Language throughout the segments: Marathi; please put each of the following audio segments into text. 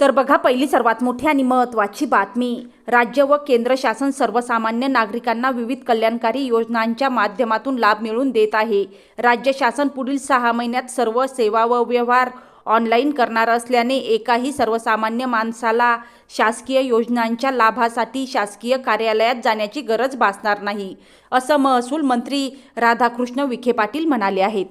तर बघा पहिली सर्वात मोठी आणि महत्त्वाची बातमी. राज्य व केंद्र शासन सर्वसामान्य नागरिकांना विविध कल्याणकारी योजनांच्या माध्यमातून लाभ मिळवून देत आहे. राज्य शासन पुढील सहा महिन्यात सर्व सेवा व व्यवहार ऑनलाईन करणार असल्याने एकाही सर्वसामान्य माणसाला शासकीय योजनांच्या लाभासाठी शासकीय कार्यालयात जाण्याची गरज भासणार नाही असं महसूल मंत्री राधाकृष्ण विखे पाटील म्हणाले आहेत.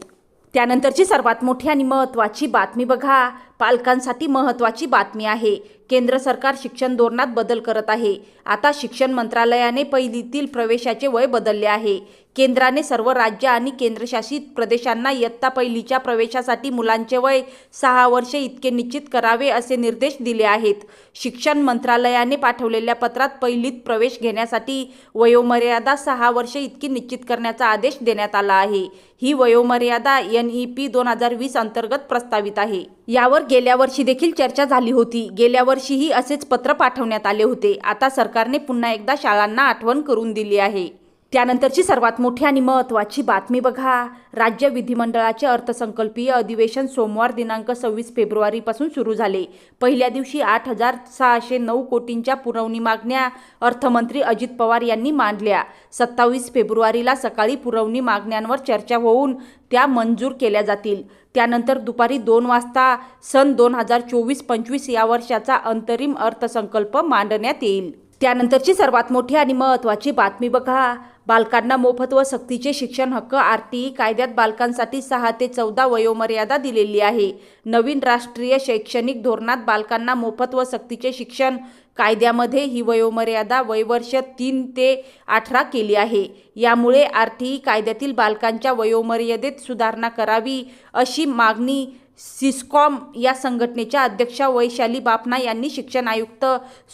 त्यानंतरची सर्वात मोठी आणि महत्त्वाची बातमी बघा. पालकांसाठी महत्त्वाची बातमी आहे. केंद्र सरकार शिक्षण धोरणात बदल करत आहे. आता शिक्षण मंत्रालयाने पहिलीतील प्रवेशाचे वय बदलले आहे. केंद्राने सर्व राज्य आणि केंद्रशासित प्रदेशांना इयत्ता पहिलीच्या प्रवेशासाठी मुलांचे वय सहा वर्षे इतके निश्चित करावे असे निर्देश दिले आहेत. शिक्षण मंत्रालयाने पाठवलेल्या पत्रात पहिलीत प्रवेश घेण्यासाठी वयोमर्यादा सहा वर्षे इतकी निश्चित करण्याचा आदेश देण्यात आला आहे. ही वयोमर्यादा एन ई पी दोन हजार वीस अंतर्गत प्रस्तावित आहे. यावर गेल्या वर्षी देखील चर्चा झाली होती. गेल्या वर्षीही असेच पत्र पाठवण्यात आले होते. आता सरकारने पुन्हा एकदा शाळांना आठवण करून दिली आहे. त्यानंतरची सर्वात मोठी आणि महत्त्वाची बातमी बघा. राज्य विधिमंडळाचे अर्थसंकल्पीय अधिवेशन सोमवार दिनांक सव्वीस फेब्रुवारीपासून सुरू झाले. पहिल्या दिवशी आठ हजार सहाशे नऊ कोटींच्या पुरवणी मागण्या अर्थमंत्री अजित पवार यांनी मांडल्या. सत्तावीस फेब्रुवारीला सकाळी पुरवणी मागण्यांवर चर्चा होऊन त्या मंजूर केल्या जातील. त्यानंतर दुपारी दोन वाजता सन दोन हजार चोवीस पंचवीस या वर्षाचा अंतरिम अर्थसंकल्प मांडण्यात येईल. त्यानंतरची सर्वात मोठी आणि महत्त्वाची बातमी बघा. बालकांना मोफत व सक्तीचे शिक्षण हक्क आर टी ई कायद्यात बालकांसाठी सहा ते चौदा वयोमर्यादा दिलेली आहे. नवीन राष्ट्रीय शैक्षणिक धोरणात बालकांना मोफत व सक्तीचे शिक्षण कायद्यामध्ये ही वयोमर्यादा वयवर्ष तीन ते अठरा केली आहे. यामुळे आर टी ई कायद्यातील बालकांच्या वयोमर्यादेत सुधारणा करावी अशी मागणी सिस्कॉम या संघटनेच्या अध्यक्षा वैशाली बापना यांनी शिक्षण आयुक्त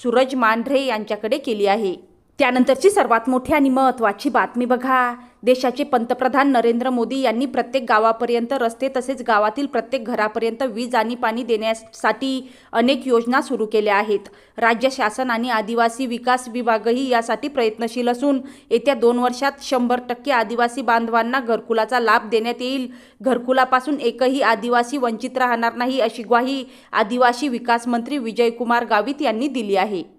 सूरज मांढरे यांच्याकडे केली आहे. त्यानंतरची सर्वात मोठी आणि महत्त्वाची बातमी बघा. देशाचे पंतप्रधान नरेंद्र मोदी यांनी प्रत्येक गावापर्यंत रस्ते तसेच गावातील प्रत्येक घरापर्यंत वीज आणि पाणी देण्यासाठी अनेक योजना सुरू केल्या आहेत. राज्य शासन आणि आदिवासी विकास विभागही यासाठी प्रयत्नशील असून येत्या दोन वर्षात शंभर टक्के आदिवासी बांधवांना घरकुलाचा लाभ देण्यात येईल. घरकुलापासून एकही आदिवासी वंचित राहणार नाही अशी ग्वाही आदिवासी विकास मंत्री विजयकुमार गावित यांनी दिली आहे.